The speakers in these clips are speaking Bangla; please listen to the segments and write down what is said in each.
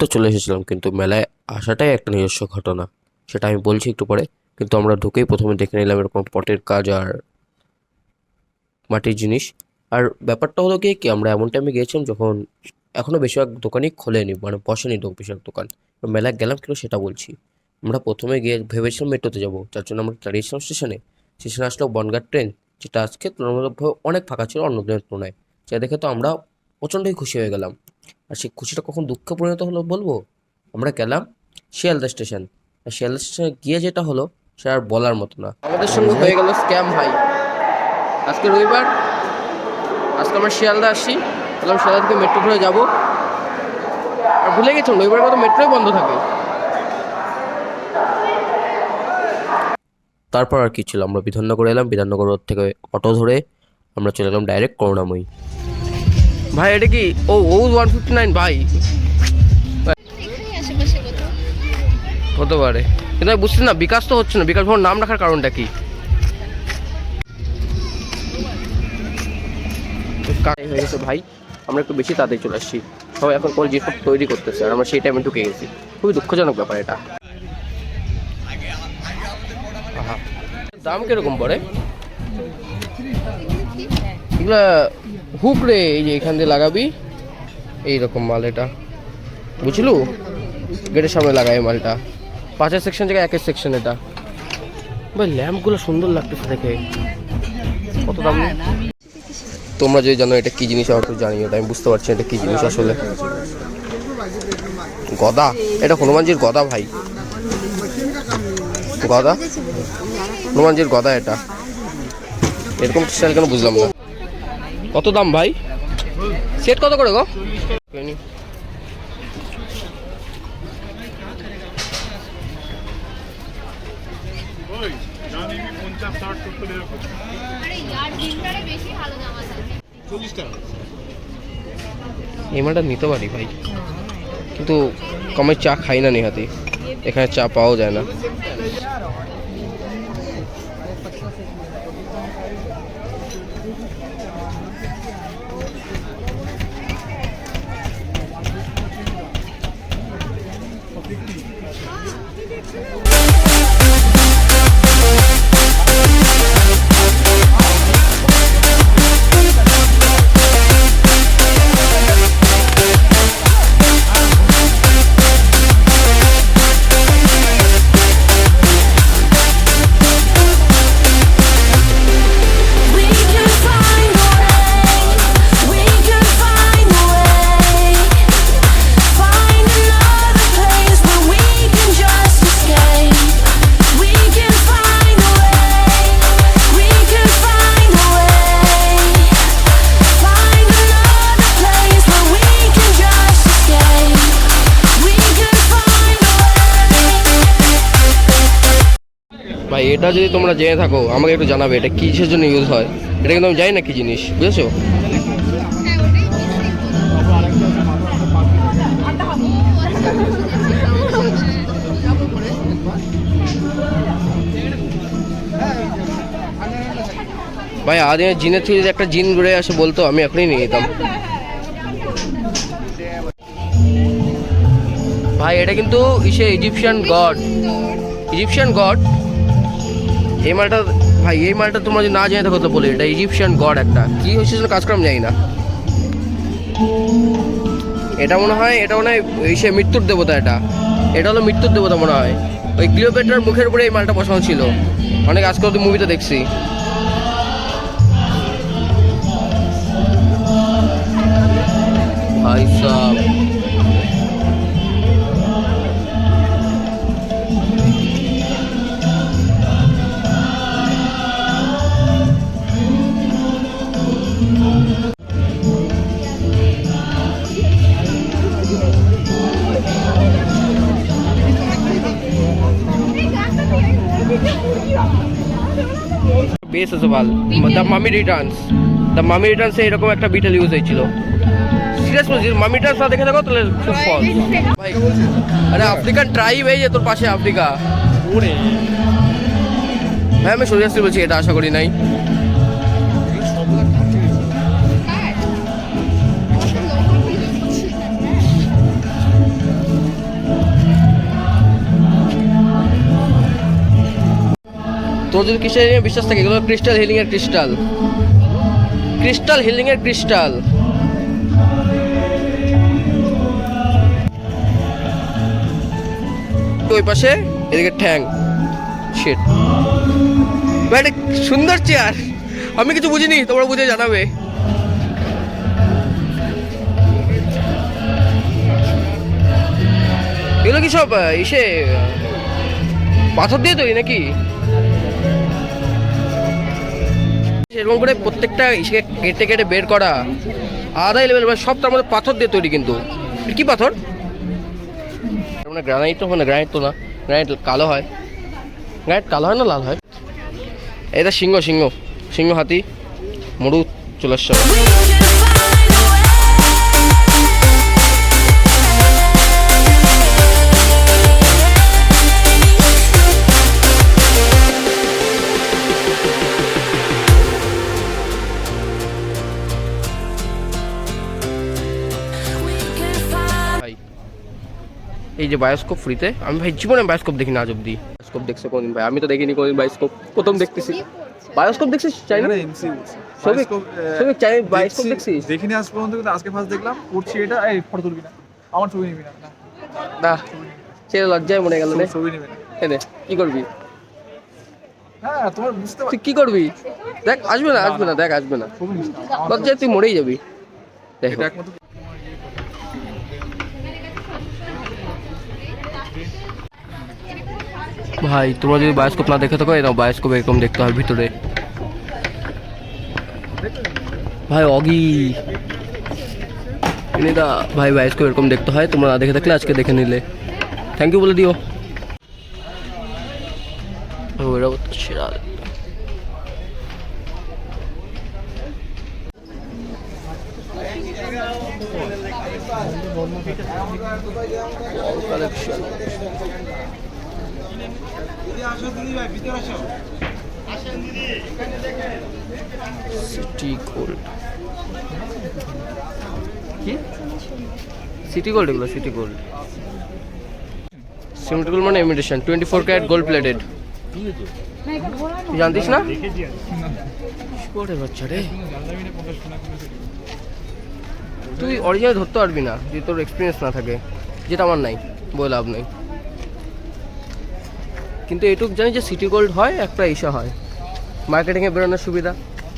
তো চলে এসেছিলাম, কিন্তু মেলায় আসাটাই একটা নিজস্ব ঘটনা। সেটা আমি বলছি একটু পরে, কিন্তু আমরা ঢুকেই প্রথমে দেখে নিলাম এরকম পটের কাজ আর মাটির জিনিস। আর ব্যাপারটা হলো কি, আমরা এমন টাইমে গিয়েছিলাম যখন এখনও বেশিরভাগ দোকানই খোলেনি মানে বসেনি বেশিরভাগ দোকান। মেলায় গেলাম কিন্তু সেটা বলছি। আমরা প্রথমে গিয়ে ভেবেছিলাম মেট্রোতে যাব, যার জন্য আমরা দাঁড়িয়েছিলাম স্টেশনে। স্টেশনে আসলো বনগাঁ ট্রেন, যেটা আজকে তুলনামূলকভাবে অনেক ফাঁকা ছিল, অন্য দিনের তুলনায়। যা দেখে তো আমরা প্রচণ্ডই খুশি হয়ে গেলাম। আর সেই খুশিটা কখন দুঃখে পরিণত হলো বলব? আমরা গেলাম শিয়ালদা স্টেশন। আর শিয়ালদা স্টেশনে গিয়ে যেটা হলো, সেটা আর বলার মতো না। আমাদের সঙ্গে হয়ে গেল স্ক্যাম ভাই। আজকে রবিবার। আজকে আমরা শিয়ালদা আসি বললাম শিয়ালদা থেকে মেট্রো ধরে যাব। আর ভুলে গেছিলাম রবিবার কত মেট্রোই বন্ধ থাকে। তারপর আর কি ছিল, আমরা বিধাননগর এলাম। বিধাননগর থেকে অটো ধরে আমরা চলে এলাম ডাইরেক্ট করুণাময়ী। ভাই এটা কি? ও ও ওয়ান ফিফটি নাইন ভাই। হতে পারে। কিন্তু আমি বুঝছি না বিকাশ তো হচ্ছে না। বিকাশ ভবন নাম রাখার কারণটা কি? হয়ে গেছে ভাই। আমরা একটু বেশি তাড়াতাড়ি চলে আসছি। সবাই এখন করে জিনিসপত্র তৈরি করতেছে আর আমরা সেই টাইমে ঢুকে গেছি। খুবই দুঃখজনক ব্যাপার এটা। দাম কীরকম পড়ে? এগুলা হুক রে, এই যে এখান দিয়ে লাগাবি। এইরকম মাল এটা। বুঝলু? গেটের সামনে লাগাই মালটা। পাঁচের সেকশন জায়গায় একের সেকশন এটা। ভাই, ল্যাম্পগুলো সুন্দর লাগতেছে দেখে। কত দাম? তোমরা যদি জানো এটা কি জিনিস একটু জানি এটা আমি বুঝতে পারছি এটা কি জিনিস আসলে। গদা? এটা হনুমানজির গদা ভাই। গদা? হনুমানজির গদা এটা। এরকম স্টাইল কেন বুঝলাম না। কত দাম ভাই? সেট কত করে গো? মালটা নিতে পারি ভাই। কিন্তু কমে চা খাই না নিহাতি। এখানে চা পাওয়া যায় না। এটা যদি তোমরা জেনে থাকো, আমাকে একটু জানাবে এটা কিসের জন্য ইউজ হয়। এটা কিন্তু আমি জানি না কি জিনিস, বুঝেছ? ভাই আদিনে জিনের থেকে যদি একটা জিন ঘুরে আসে বলতো, আমি এখনই নিয়ে নিতাম। ভাই, এটা কিন্তু ইসে ইজিপশিয়ান গড ইজিপশিয়ান গড এই মালটা, ভাই, এই মালটা তোমরা যদি না জেনে থাকো তো বলি, এটা ইজিপশিয়ান গড একটা। কি হয়েছে কাজকর্ম জানি না। এটা মনে হয়, এটা মনে হয় সে মৃত্যুর দেবতা এটা। এটা হলো মৃত্যুর দেবতা মনে হয়। ওই ক্লিওপেট্রার মুখের উপরে এই মালটা বসানো ছিল। অনেক আজকাল তো মুভিতে দেখছি। ভাই সাহ the mummy returns the mummy রিটার্নসে এরকম একটা বিটেল ইউজ হয়েছিল। সিরিয়াস বলছি মামি রিটার্নস না দেখে দেখো তাহলে খুব ফল ভাই আরে আফ্রিকান ট্রাইব এই যে তোর পাশে আফ্রিকা। হ্যাঁ আমি সোজাশ্রী বলছি এটা আশা করি নাই। যদি ক্রিস্টাল বিশ্বাস থাকে? এগুলো ক্রিস্টাল হিলিং এর ক্রিস্টাল। ক্রিস্টাল হিলিং এর ক্রিস্টাল। ওই পাশে এদিকে ঠ্যাং। শিট একটা সুন্দর চেয়ার। আমি কিছু বুঝিনি, তোমরা বুঝে জানাবে। এগুলো কি সব ইসে, পাথর দিয়ে তৈরি নাকি? এরকম করে প্রত্যেকটা কেটে কেটে বের করা আলাদা লেভেল মানে সব তার মধ্যে পাথর দিয়ে তৈরি কিন্তু। কি পাথর? মানে গ্রানাইট তো মানে গ্রানাইট তো না গ্রানাইট কালো হয়। গ্রানাইট কালো হয় না, লাল হয়? এটা সিংহ সিংহ সিংহ হাতি মরু চলে যে বায়োস্কোপ ফ্রিতে আমি ভাই জীবনে বায়োস্কোপ দেখি না আজ অব্দি বায়োস্কোপ দেখছ কোনদিন ভাই? আমি তো দেখিনি কোনদিন বায়োস্কোপ প্রথম দেখতেছি। বায়োস্কোপ দেখছিস চাই না সৌভিক, সৌভিক, চাই বায়োস্কোপ দেখছিস? দেখিনি আজ পর্যন্ত কিন্তু আজকে ফার্স্ট দেখলাম। করছি এটা। এই ফটো তুলবি না। আমার ছবি নিবি না। না, সে লজ্জায় মনে গেল রে। ছবি- নিবি না। এনে কি করবি? হ্যাঁ তোমার বুঝতে তুই কি করবি? দেখ আসবে না আসবে না দেখ আসবে না। লজ্জায় তুই মরেই যাবি। দেখো। ভাই, তোমরা যদি বায়োস্কোপ না দেখে থাকো এরকম বায়োস্কোপ এরকম দেখতে হয় ভিতরে। ভাই, অগি। দা ভাই বায়োস্কোপ এরকম দেখতে হয়, তোমরা না দেখে থাকলে আজকে দেখে নিলে। থ্যাংক ইউ বলে দিও ও এরা তো সেরা কালেকশন সিটি গোল্ড কি? সিটি গোল্ড এগুলো সিটি গোল্ড সিটি গোল্ড মানে imitation twenty four carat gold plated তুই জানতিস না? বাচ্চা রে? তুই অরিজিনাল ধরতে পারবি না, যদি তোর এক্সপিরিয়েন্স না থাকে, যেটা আমার নাই, বলে লাভ নেই। কিন্তু এটুক জানি যে সিটি গোল্ড হয়, একটা ইসা হয়। মার্কেটিংয়ে বেরোনোর সুবিধা।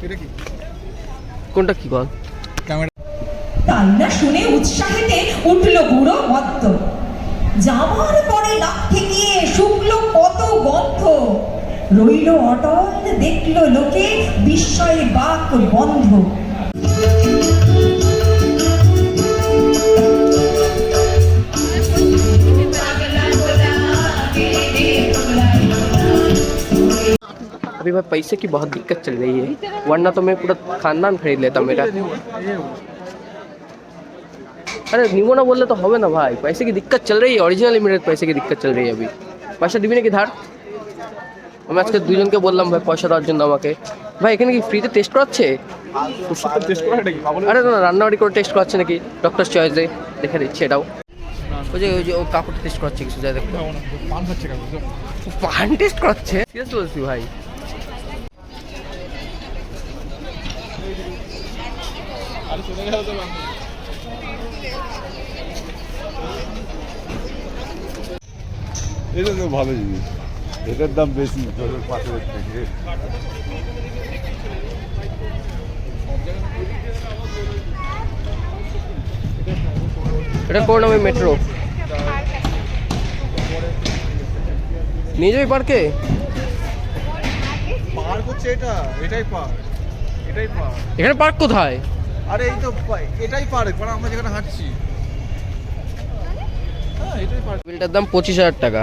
এটা কি? কোনটা কি বল? ক্যামেরা কান্না শুনে উৎসাহেতে উঠল বুড়ো মত্ত। যাওয়ার পরে নাক ঠেকিয়ে শুকলো কত গন্ধ। রইল অটল দেখল লোকে বিস্ময়ে বাক বন্ধ। अभी भाई पैसे की बहुत दिक्कत चल रही है वरना तो मैं पूरा खानदान खरीद लेता मेरा अरे निमो ना बोलले तो হবে না ভাই पैसे की दिक्कत चल रही है অরিজিনালি মেরে पैसे की दिक्कत चल रही है अभी পয়সা দিবি নাকি ধার আমি আজকে দুজনকে বললাম ভাই পয়সা দেওয়ার জন্য আমাকে ভাই এখানে কি ফ্রিতে টেস্ট করাচ্ছে ওষুধটা টেস্ট করা এটা কি পাগল আরে না না, রান্নাবাড়ি করে টেস্ট করাচ্ছে নাকি ডক্টর চয়েসে দেখে দিচ্ছে এটাও ওই যে ওই যে ও কাপড় টেস্ট করাচ্ছে কিছু যাই দেখো পান খাচ্ছে কাকু পান টেস্ট করাচ্ছে সিরিয়াস বলছি ভাই এটা তো ভালো জিনিস। এটার দাম বেশি জলের পাথরের থেকে এটা কোন নামে মেট্রো নিয়ে যাবি পার্কে পার্ক হচ্ছে এটা এটাই পার্ক এটাই পার্ক এখানে পার্ক কোথায়? আরে এই তো এটাই পার্ক মানে আমরা যেখানে হাঁটছি। হ্যাঁ টেবিলটার দাম পঁচিশ হাজার টাকা।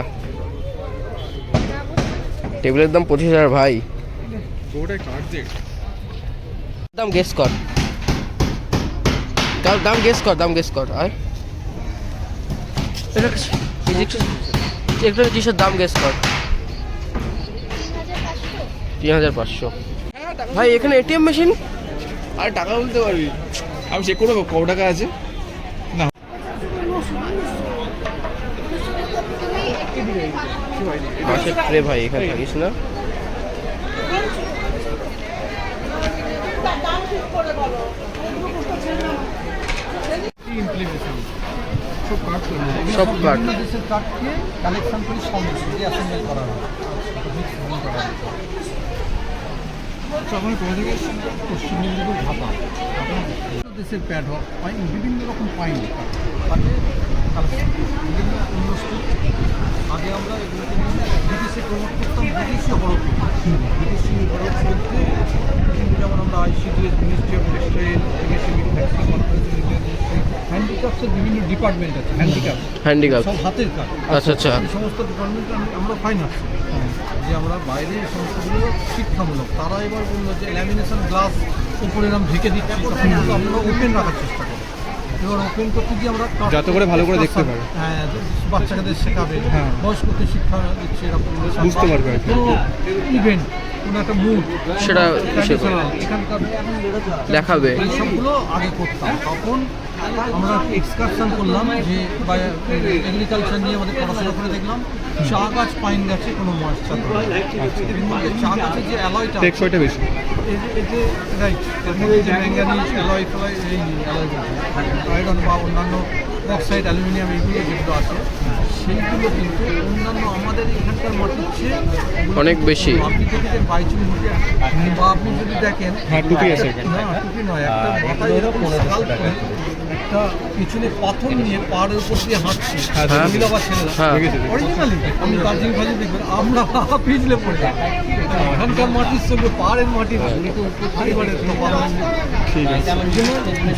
টেবিলের দাম পঁচিশ হাজার ভাই। দাম গেস কর। দাম দাম গেস কর দাম গেস কর আয়। এটা একটা জিনিসের দাম গেস কর। তিন হাজার পাঁচশো। ভাই এখানে এটিএম মেশিন আর টাকা বলতে পারবি। আমি চেক করব কত টাকা আছে? না। ভাই এখানে থাকিস না? কালেকশন করে তখন? পশ্চিম মেদিনীপুর ঢাকা। দেশের প্যাড হোক পাইন বিভিন্ন রকম পাইন বিভিন্ন আগে আমরা এগুলোকে বিদেশে প্রমোট করতাম বিদেশি হরফ বিদেশি হরফ বলতে যেমন আমরা আইসিডিএস মিনিস্ট্রি অফ টেক্সটাইল বিদেশি হ্যান্ডিক্রাফটসের বিভিন্ন ডিপার্টমেন্ট আছে হ্যান্ডিক্রাফট হ্যান্ডিক্রাফট সব হাতের কাজ। আচ্ছা আচ্ছা। সমস্ত ডিপার্টমেন্ট আমরা পাই না যে আমরা বাইরে এই সমস্তগুলো শিক্ষামূলক। তারা এবার বলল যে ল্যামিনেশন গ্লাস উপরে এরকম ঢেকে দিচ্ছি আমরা ওপেন রাখার চেষ্টা করি এবার ওপেন করতে গিয়ে আমরা যাতে করে ভালো করে দেখতে পারে। হ্যাঁ বাচ্চাদের শেখাবে হ্যাঁ। বয়স্কদের শিক্ষা দিচ্ছে এরকম বুঝতে পারবে ইভেন্ট কোনো একটা মুড সেটা এখানকার দেখাবে। এই সবগুলো আগে করতাম। তখন আমরা এক্সকারশন করলাম যে এগ্রিকালচার নিয়ে আমাদের পড়াশোনা করে দেখলাম চা গাছ পাইন গাছে কোনো ময়েশ্চার চা গাছের যে অ্যালয়টা টেকসইটা বেশি। এই যে- রাইট ম্যাঙ্গানিজ অ্যালয় ফ্যালয় এই অ্যালয় আয়রন বা অন্যান্য অক্সাইড অ্যালুমিনিয়াম এইগুলো যেগুলো আছে সেইগুলো কিন্তু অন্যান্য আমাদের এখানকার মাটির চেয়ে অনেক বেশি। আপনি দেখেছেন বাইচুং মুখে বা আপনি যদি দেখেন হ্যাঁ, টুপি আছে। না টুপি নয় একটা মাথায় এরকম স্কাল একটা পিছনে পাথর নিয়ে পাহাড়ের উপর দিয়ে হাঁটছে। হ্যাঁ, মহিলা বা ছেলেরা। হ্যাঁ। অরিজিনালি আপনি দার্জিলিং ফার্জিং দেখবেন আমরা পিছলে পড়ে যাই। এখানকার মাটির সঙ্গে পাহাড়ের মাটি না আছে।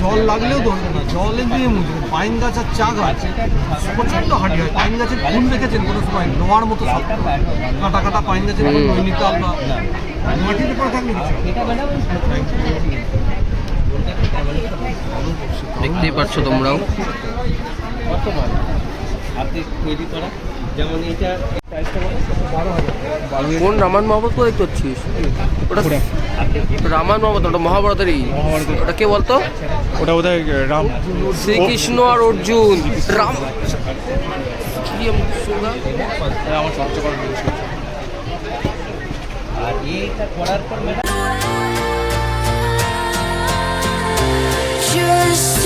জল লাগলেও ধরবে না জলে দিয়ে মুছবে পাইন গাছ। আর চা গাছ প্রচণ্ড হাঁটি হয়। পাইন গাছের ফুল দেখেছেন? কোনো সময় লোহার মতো শক্ত। কাটা কাটা পাইন গাছের ফুল নৈনিতাল বা মাটির উপরে থাকলে। দেখতেই পাচ্ছ তোমরাও। কোন রামান মহাভারত দেখতে পাচ্ছিস ওটা রামান মহাভারত ওটা মহাভারতেরই। ওটা কে বলতো? ওটা বোধহয় রাম। শ্রীকৃষ্ণ আর অর্জুন। রাম সুন্দর? আমার চর্চা করার Just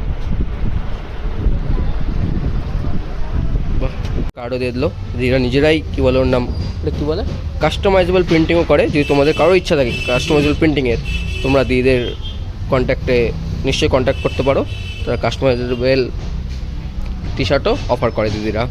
কার্ডও দিয়ে দিলো। এরা নিজেরাই, কী বলে ওর নাম? এটা কী বলে? কাস্টমাইজেবল প্রিন্টিংও করে, যদি তোমাদের কারও ইচ্ছা থাকে কাস্টমাইজেবল প্রিন্টিংয়ের তোমরা দিদিদের কন্ট্যাক্টে নিশ্চয়ই কন্ট্যাক্ট করতে পারো। তারা কাস্টমাইজেবল টি শার্টও অফার করে দিদিরা।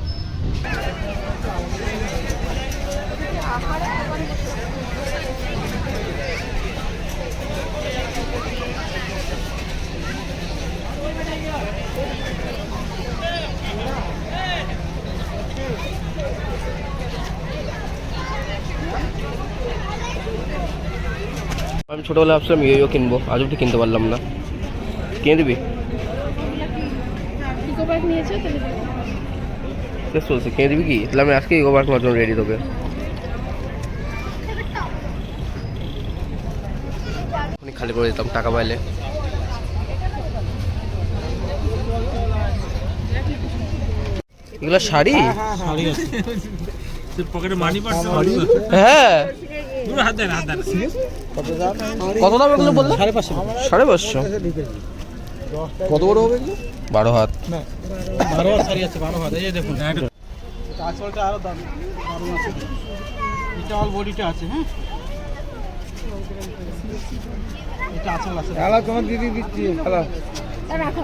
ছোটোবেলা ভাবছিলাম ইয়ো কিনবো আজ অব্দি কিনতে পারলাম না। কিনে দিবি? ইকো পার্ক নিয়েছো তাহলে বেশ চলছে কিনে দিবি কি? তাহলে আমি আজকে ইগো পার্ক মার জন্য রেডি তোকে। খালি করে দিতাম টাকা পাইলে। এগুলো শাড়ি? হ্যাঁ। কত দাম এগুলো বললে সাড়ে পাঁচশো সাড়ে পাঁচশো কত বড় হবে বারো হাত বারো হাত আছে বারো হাত এই দেখুন আঁচলটা আরও দাম আছে এটা অল বডিটা আছে হ্যাঁ এটা আঁচল আছে খেলা তোমার দিদি দিচ্ছি রাখো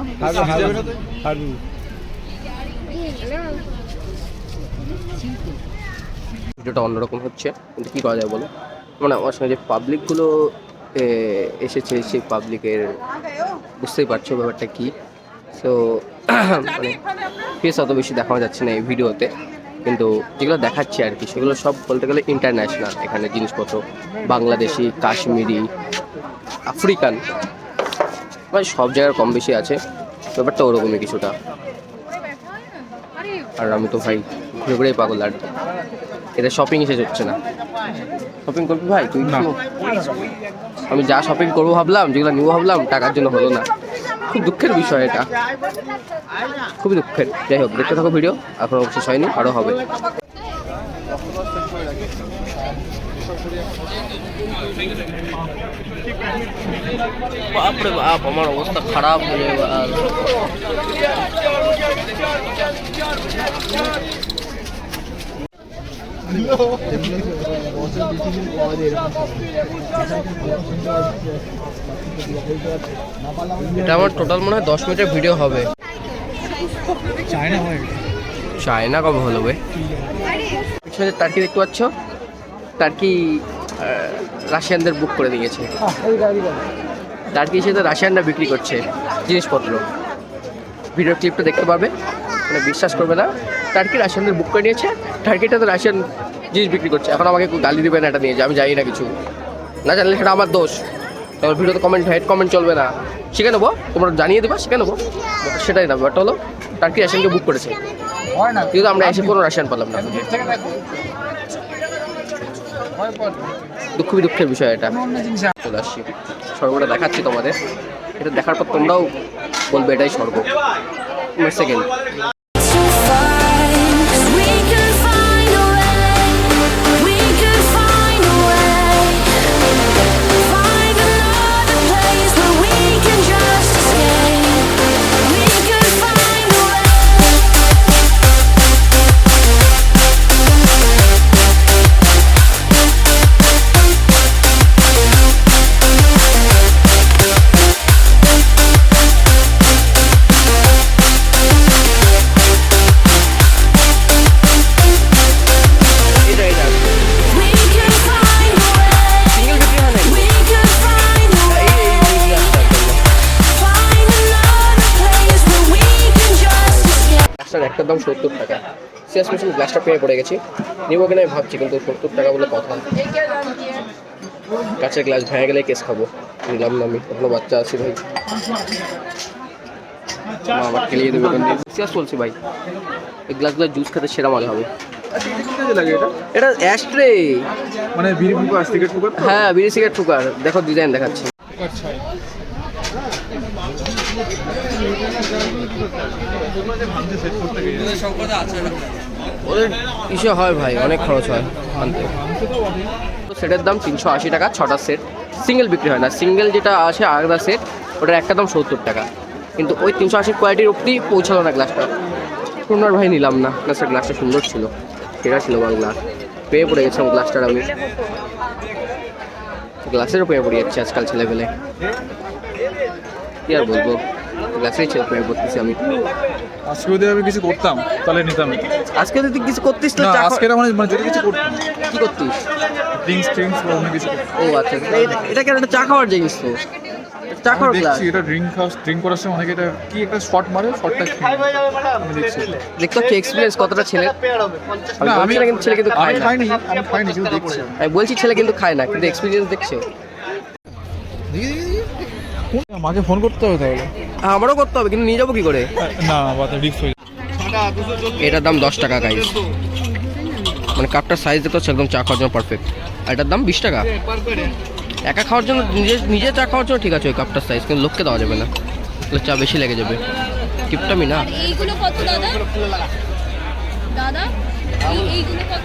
হারবি হারবি ভিডিওটা অন্যরকম হচ্ছে, কিন্তু কী করা যায় বলো মানে আমার সঙ্গে যে পাবলিকগুলো এসেছে, সেই পাবলিকের বুঝতেই পারছ ব্যাপারটা কী? সো মানে ফেস অত বেশি দেখানো যাচ্ছে না এই ভিডিওতে, কিন্তু যেগুলো দেখাচ্ছে আর কি, সেগুলো সব বলতে গেলে ইন্টারন্যাশনাল এখানে জিনিসপত্র, বাংলাদেশি, কাশ্মীরি, আফ্রিকান মানে সব জায়গার কম বেশি আছে, ব্যাপারটা ওরকমই কিছুটা। আর আমি তো ভাই ঘুরে ঘুরেই পাগল আর। এটা শপিং শেষ হচ্ছে না। শপিং করবি ভাই? তুই? আমি যা শপিং করব ভাবলাম যেগুলো নিবো ভাবলাম টাকার জন্য হলো না। খুব দুঃখের বিষয় এটা। খুবই দুঃখের। যাই হোক দেখতে থাকো ভিডিও এখনও শেষ হয়নি আরও হবে। বাপরে বাপ আমার অবস্থা খারাপ হয়ে এটা আমার টোটাল মনে হয় দশ মিনিটের ভিডিও হবে। চায়না চায়না কবে হলো বে? পিছনে টার্কি দেখতে পাচ্ছ? টার্কি রাশিয়ানদের বুক করে দিয়েছে। টার্কি সাথে রাশিয়ানরা বিক্রি করছে জিনিসপত্র। ভিডিও ক্লিপটা দেখতে পাবে মানে বিশ্বাস করবে না। টার্কি রাশিয়ানদের বুক করে নিয়েছে। টার্কিটা তো রাশিয়ান জিনিস বিক্রি করছে। এখন আমাকে গালি দেবে না এটা নিয়ে যে আমি জানি না কিছু। না জানলে সেটা আমার দোষ। তোমার ভিডিওতে কমেন্ট হেড কমেন্ট চলবে না। শিখে নেব। তোমরা জানিয়ে দেবা শিখে নেব। সেটাই না ব্যাপারটা হলো টার্কি রাশিয়ানকে বুক করেছে। কিন্তু আমরা এসে কোনো রাশিয়ান পেলাম না। থেকে দেখো। পর দুঃখ খুবই দুঃখের বিষয় এটা। চলে আসছি। স্বর্গটা দেখাচ্ছি তোমাদের। এটা দেখার পর তোমরাও বলবে এটাই স্বর্গ। সেকেন্ড সিয়াস মেশিন গ্লাসটা পেয়ে পড়ে গেছি। নিবো কিনা আমি ভাবছি কিন্তু সত্তর টাকা বলে কথা। কাছের গ্লাস ভেঙে গেলে কেস খাব। নিলাম না আমি এখনও বাচ্চা আছি ভাই। আবার খেলিয়ে দেবে দিন সিয়াস বলছি ভাই এই গ্লাসগুলো জুস খেতে সেরা মজা হবে। এটা অ্যাস্ট্রে মানে বিড়ি ফুকার সিগারেট ফুকার হ্যাঁ বিড়ি সিগারেট ঠুকার দেখো ডিজাইন দেখাচ্ছি। আচ্ছা। ওদের ইসে হয় ভাই, অনেক খরচ হয়, আনতে। সেটের দাম তিনশো আশি টাকা, ছটা সেট। সিঙ্গেল বিক্রি হয় না, সিঙ্গেল যেটা আছে আলাদা সেট, ওটার একটা দাম সত্তর টাকা। কিন্তু ওই তিনশো আশি কোয়ালিটির অব্দি পৌঁছালো না গ্লাসটা সুন্দর ভাই নিলাম না স্যার গ্লাসটা সুন্দর ছিল। সেটা ছিল বাংলা গ্লাস পেয়ে পড়ে গেছিলাম গ্লাসটার আমি। গ্লাসেরও পেয়ে পড়ে যাচ্ছে আজকাল ছেলেবেলে কি আর বলব? গ্লাসেরই ছেলে পেয়ে পড়তেছি আমি। আজকে যদি আমি কিছু করতাম তাহলে নিতাম। আজকে যদি কিছু করতিস না আজকে মানে মানে যদি কিছু করতাম। কি করতিস? ড্রিঙ্কস ট্রিঙ্কস বা অন্য কিছু ও আচ্ছা এটা- এটা কেন এটা চা খাওয়ার জিনিস তো? চা খাওয়ার দেখছি এটা ড্রিঙ্ক খাওয়া ড্রিঙ্ক করার সময় অনেকে এটা কি একটা শট মারে? শটটা আমি দেখছি। দেখতে হচ্ছে এক্সপিরিয়েন্স কতটা ছেলে আমি না আমি কিন্তু ছেলে কিন্তু খায় না। খাইনি আমি খাইনি কিন্তু দেখছি। আমি বলছি ছেলে কিন্তু খায় না কিন্তু এক্সপিরিয়েন্স দেখছে। মাকে ফোন করতে হবে তাহলে। আমারও করতে হবে কিন্তু নিয়ে যাব কি করে? না বাতা রিক্স হয়ে এটার দাম দশ টাকা গাইস মানে কাপটার সাইজ দেখতে হচ্ছে একদম চা খাওয়ার জন্য পারফেক্ট আর এটার দাম বিশ টাকা। একা খাওয়ার জন্য নিজে নিজে চা খাওয়ার জন্য ঠিক আছে ওই কাপটার সাইজ কিন্তু লোককে দেওয়া যাবে না। তাহলে চা বেশি লেগে যাবে। কিপটামি না। দাদা? দাদা এই- এইগুলো কত?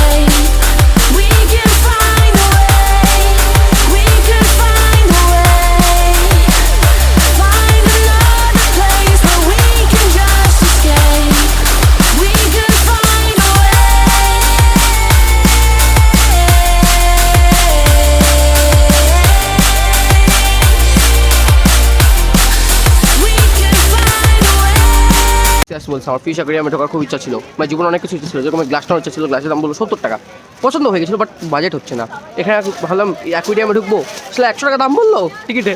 বলছে আমার ফিশ অ্যাকোরিয়ামে ঢোকার খুব ইচ্ছা ছিল। মানে জীবনে অনেক কিছু ইচ্ছা ছিল। যেরকম গ্লাস নেওয়ার ইচ্ছা ছিল গ্লাসের দাম বলল সত্তর টাকা। পছন্দ হয়ে গেছিল বাট বাজেট হচ্ছে না। এখানে ভাবলাম অ্যাকোরিয়ামে ঢুকবো? আসলে একশো টাকা দাম বলল টিকিটে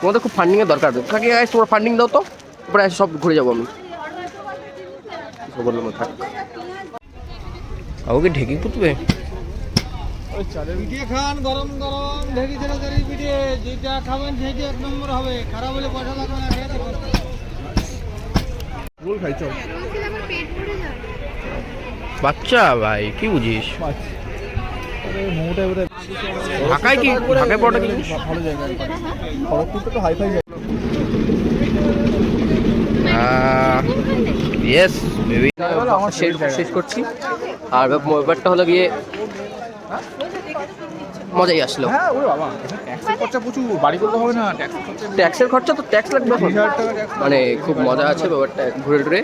তোমাদের খুব ফান্ডিংয়ের দরকার। গাইস তোমরা ফান্ডিং দাও তো। তারপরে সব ঘুরে যাব আমি। বললাম থাক। আমাকে ঢেকে পুতবে? পিঠে খান গরম গরম ঢেকি ছেড়ে ছেড়ে পিঠে যেটা খাবেন সেটা এক নম্বর হবে। খারাপ হলে পয়সা লাগবে না রোল খাই চল বাচ্চা ভাই কি বুঝিস? আরে ঢাকায় কি? ঢাকায় পড়াটা কি? ভালো জায়গা খড়গপুরটা তো হাই জায়গা ইয়েস শেষ করছি। আর ব্যাপারটা হলো গিয়ে মজাই আসলো। হ্যাঁ ওরে বাবা ট্যাক্সের খরচা প্রচুর বাড়ি করতে হবে না ট্যাক্সের খরচা তো ট্যাক্স লাগবে মানে খুব মজা আছে ব্যাপারটা ঘুরে টুরে।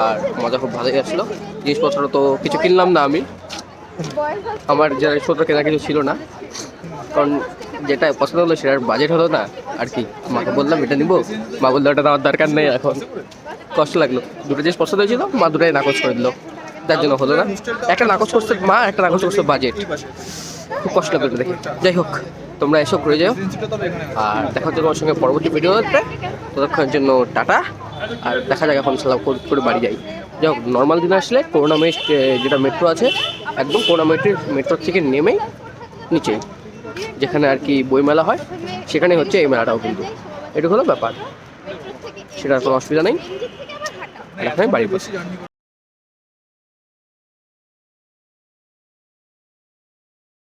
আর মজা খুব ভালোই আসলো। জিনিসপত্র তো কিছু কিনলাম না আমি। আমার যারা জিনিসপত্র কেনা কিছু ছিল না। কারণ যেটা পছন্দ হলো সেটার বাজেট হলো না। আর কি মাকে বললাম এটা নিবো। মা বলল ওটা আমার দরকার নেই এখন। কষ্ট লাগল। দুটো জিনিস পছন্দ হয়েছিল মা দুটাই নাকচ করে দিল। তার জন্য হলো না। একটা নাকচ করছে মা একটা নাকচ করছে বাজেট খুব কষ্ট এটা দেখে। যাই হোক, তোমরা এসব করে যাও। আর দেখা হচ্ছে তোমার সঙ্গে পরবর্তী ভিডিও ভিডিওতে। ততক্ষণের জন্য টাটা। আর দেখা যাক এখন সালাম করে বাড়ি যাই। যাই হোক নর্মাল দিনে আসলে করোনা মেস্ট যেটা মেট্রো আছে, একদম করোনা মেট্রোর মেট্রোর থেকে নেমেই নিচে, যেখানে আর কি বইমেলা হয় সেখানে হচ্ছে এই মেলাটাও কিন্তু। এটুকু হলো ব্যাপার। সেটার কোনো অসুবিধা নেই। এখানে বাড়ি বসে।